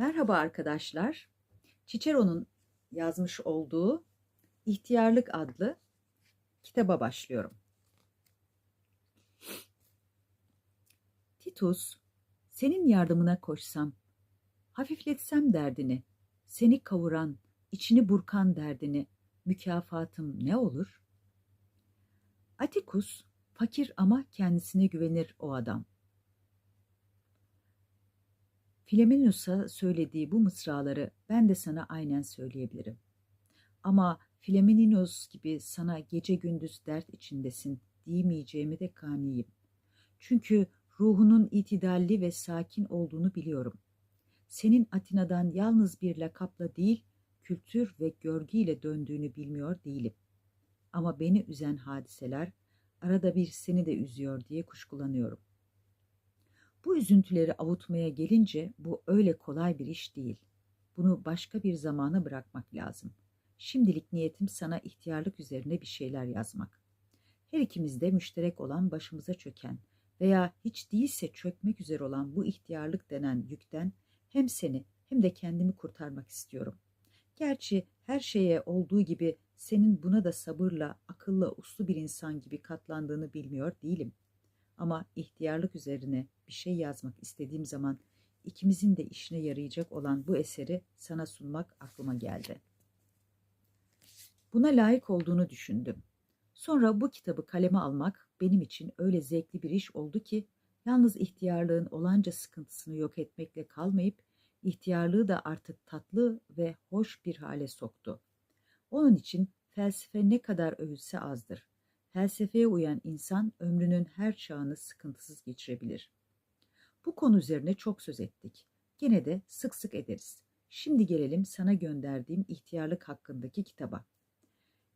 Merhaba arkadaşlar. Cicero'nun yazmış olduğu İhtiyarlık adlı kitaba başlıyorum. Titus, senin yardımına koşsam, hafifletsem derdini, seni kavuran, içini burkan derdini, mükafatım ne olur? Atikus, fakir ama kendisine güvenir o adam. Flaminus'a söylediği bu mısraları ben de sana aynen söyleyebilirim. Ama Flaminus gibi sana gece gündüz dert içindesin diyemeyeceğimi de kaniyim. Çünkü ruhunun itidalli ve sakin olduğunu biliyorum. Senin Atina'dan yalnız bir lakapla değil, kültür ve görgüyle döndüğünü bilmiyor değilim. Ama beni üzen hadiseler arada bir seni de üzüyor diye kuşkulanıyorum. Bu üzüntüleri avutmaya gelince bu öyle kolay bir iş değil. Bunu başka bir zamana bırakmak lazım. Şimdilik niyetim sana ihtiyarlık üzerine bir şeyler yazmak. Her ikimizde müşterek olan başımıza çöken veya hiç değilse çökmek üzere olan bu ihtiyarlık denen yükten hem seni hem de kendimi kurtarmak istiyorum. Gerçi her şeye olduğu gibi senin buna da sabırla, akılla, uslu bir insan gibi katlandığını bilmiyor değilim. Ama ihtiyarlık üzerine bir şey yazmak istediğim zaman ikimizin de işine yarayacak olan bu eseri sana sunmak aklıma geldi. Buna layık olduğunu düşündüm. Sonra bu kitabı kaleme almak benim için öyle zevkli bir iş oldu ki yalnız ihtiyarlığın olanca sıkıntısını yok etmekle kalmayıp ihtiyarlığı da artık tatlı ve hoş bir hale soktu. Onun için felsefe ne kadar övülse azdır. Felsefeye uyan insan ömrünün her çağını sıkıntısız geçirebilir. Bu konu üzerine çok söz ettik. Gene de sık sık ederiz. Şimdi gelelim sana gönderdiğim ihtiyarlık hakkındaki kitaba.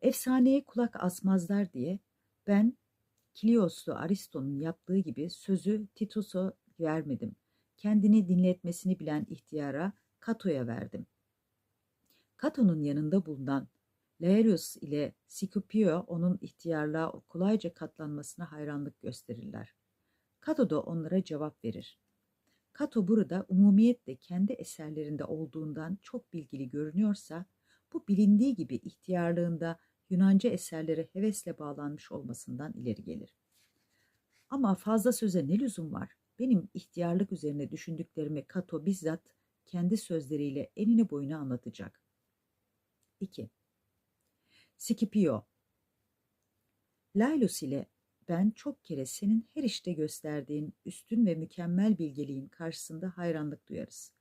Efsaneye kulak asmazlar diye ben Kilioslu Aristo'nun yaptığı gibi sözü Titus'a vermedim. Kendini dinletmesini bilen ihtiyara Kato'ya verdim. Kato'nun yanında bulunan Laelius ile Scipio onun ihtiyarlığa kolayca katlanmasına hayranlık gösterirler. Cato da onlara cevap verir. Cato burada umumiyetle kendi eserlerinde olduğundan çok bilgili görünüyorsa, bu bilindiği gibi ihtiyarlığında Yunanca eserlere hevesle bağlanmış olmasından ileri gelir. Ama fazla söze ne lüzum var? Benim ihtiyarlık üzerine düşündüklerimi Cato bizzat kendi sözleriyle enine boyuna anlatacak. 2. Scipio Lailus ile ben çok kere senin her işte gösterdiğin üstün ve mükemmel bilgeliğin karşısında hayranlık duyarız.